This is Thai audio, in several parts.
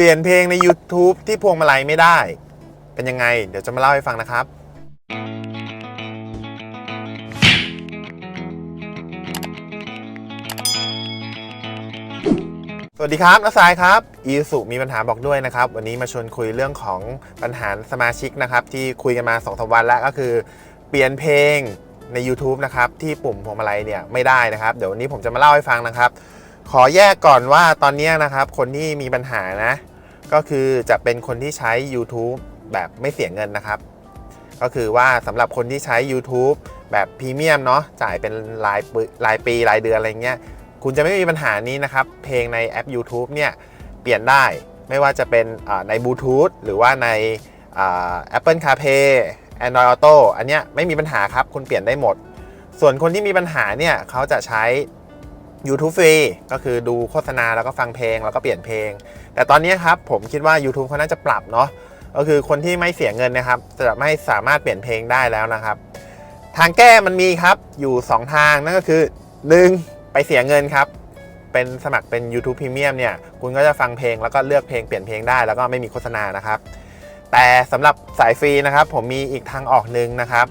เปลี่ยนเพลงใน YouTube ที่พวงมาลัยไม่ได้ เป็นยังไง เดี๋ยวจะมาเล่าให้ฟังนะครับ สวัสดีครับนักสายครับอีสุมีปัญหาบอกด้วยนะครับ วันนี้มาชวนคุยเรื่องของปัญหาสมาชิกนะครับ ที่คุยกันมา2อสวันแล้วก็คือ เปลี่ยนเพลงใน YouTube นะครับ ที่ปุ่มพวงมาลัยเนี่ยไม่ได้นะครับ เดี๋ยววันนี้ผมจะมาเล่าให้ฟังนะครับ ขอแยกก่อนว่าตอนนี้นะครับ คนที่มีปัญหานะ ก็คือจะเป็นคนที่ใช้ YouTube แบบไม่เสียเงินนะครับ ก็คือว่าสำหรับคนที่ใช้ YouTube แบบพรีเมียมเนาะจ่ายเป็นรายปีรายปีรายเดือนอะไรเงี้ย คุณจะไม่มีปัญหานี้นะครับ เพลงในแอป YouTube เนี่ย เปลี่ยนได้ไม่ว่าจะเป็นในบลูทูธหรือว่าในอ่า Apple CarPlay Android Auto อันเนี้ยไม่มีปัญหาครับ คุณเปลี่ยนได้หมด ส่วนคนที่มีปัญหาเนี่ยเขาจะใช้ YouTube ฟรีก็คือดูโฆษณาแล้วก็ฟังเพลงแล้วก็เปลี่ยนเพลง แต่ตอนนี้ครับผมคิดว่า YouTube เขาน่าจะปรับเนาะก็คือคนที่ไม่เสียเงินนะครับ จะไม่สามารถเปลี่ยนเพลงได้แล้วนะครับ ทางแก้มันมีครับอยู่ 2 ทางนั่นก็คือ 1. ไปเสียเงินครับ เป็นสมัครเป็น YouTube Premium เนี่ย คุณก็จะฟังเพลงแล้วก็เลือกเพลงเปลี่ยนเพลงได้แล้วก็ไม่มีโฆษณานะครับ แต่สำหรับสายฟรีนะครับ ผมมีอีกทางออกหนึ่งนะครับ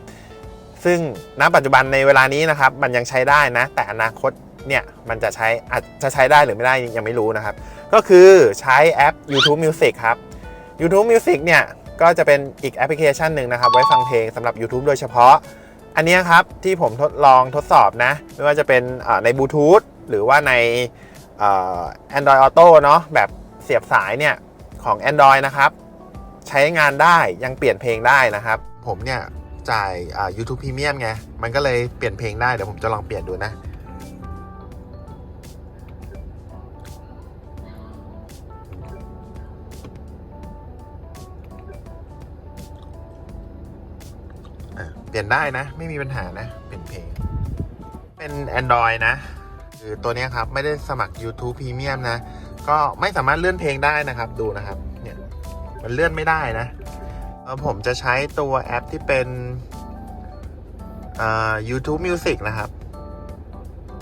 ซึ่งณปัจจุบันในเวลานี้นะครับ มันยังใช้ได้นะ แต่อนาคตเนี่ยมันจะใช้อาจจะใช้ได้หรือไม่ได้ยังไม่รู้นะครับ ก็คือใช้แอป YouTube Music ครับ YouTube Music เนี่ยก็จะเป็นอีกแอปพลิเคชันหนึ่งนะครับ ไว้ฟังเพลงสำหรับ YouTube โดยเฉพาะ อันนี้ครับ ที่ผมทดลองทดสอบนะ ไม่ว่าจะเป็นในบลูทูธหรือว่าในอ่า Android Auto เนาะแบบเสียบสายเนี่ยของ Android นะครับ ใช้งานได้ยังเปลี่ยนเพลงได้นะครับ ผมเนี่ยจ่าย YouTube Premium ไง มันก็เลยเปลี่ยนเพลงได้ เดี๋ยวผมจะลองเปลี่ยนดูนะ เปลี่ยนได้นะ ไม่มีปัญหานะ เป็นเพลง เป็น Android นะ คือตัวนี้ครับ ไม่ได้สมัคร YouTube Premium นะ ก็ไม่สามารถเลื่อนเพลงได้นะครับ ดูนะครับ เนี่ย มันเลื่อนไม่ได้นะผมจะใช้ตัวแอปที่เป็นอ่า YouTube Music นะครับ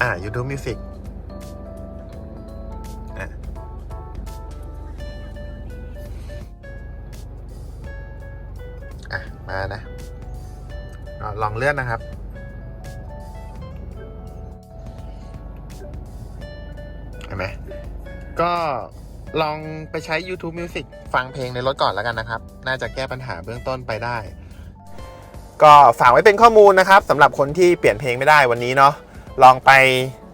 อ่า YouTube Music อะอะมานะ ลองเลื่อนนะครับ เห็นไหมก็ลองไปใช้ YouTube Music ฟังเพลงในรถก่อนแล้วกันนะครับ น่าจะแก้ปัญหาเบื้องต้นไปได้ ก็ฝากไว้เป็นข้อมูลนะครับสำหรับคนที่เปลี่ยนเพลงไม่ได้วันนี้เนาะลองไป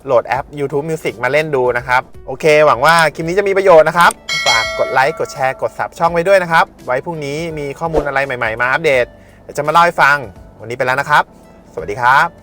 โหลดแอป YouTube Music มาเล่นดูนะครับ โอเค หวังว่าคลิปนี้จะมีประโยชน์นะครับ ฝากกดไลค์กดแชร์กด Sub ช่องไว้ด้วยนะครับ ไว้พรุ่งนี้มีข้อมูลอะไรใหม่ ๆ มาอัปเดตจะมาเล่าให้ฟัง วันนี้ไปแล้วนะครับ สวัสดีครับ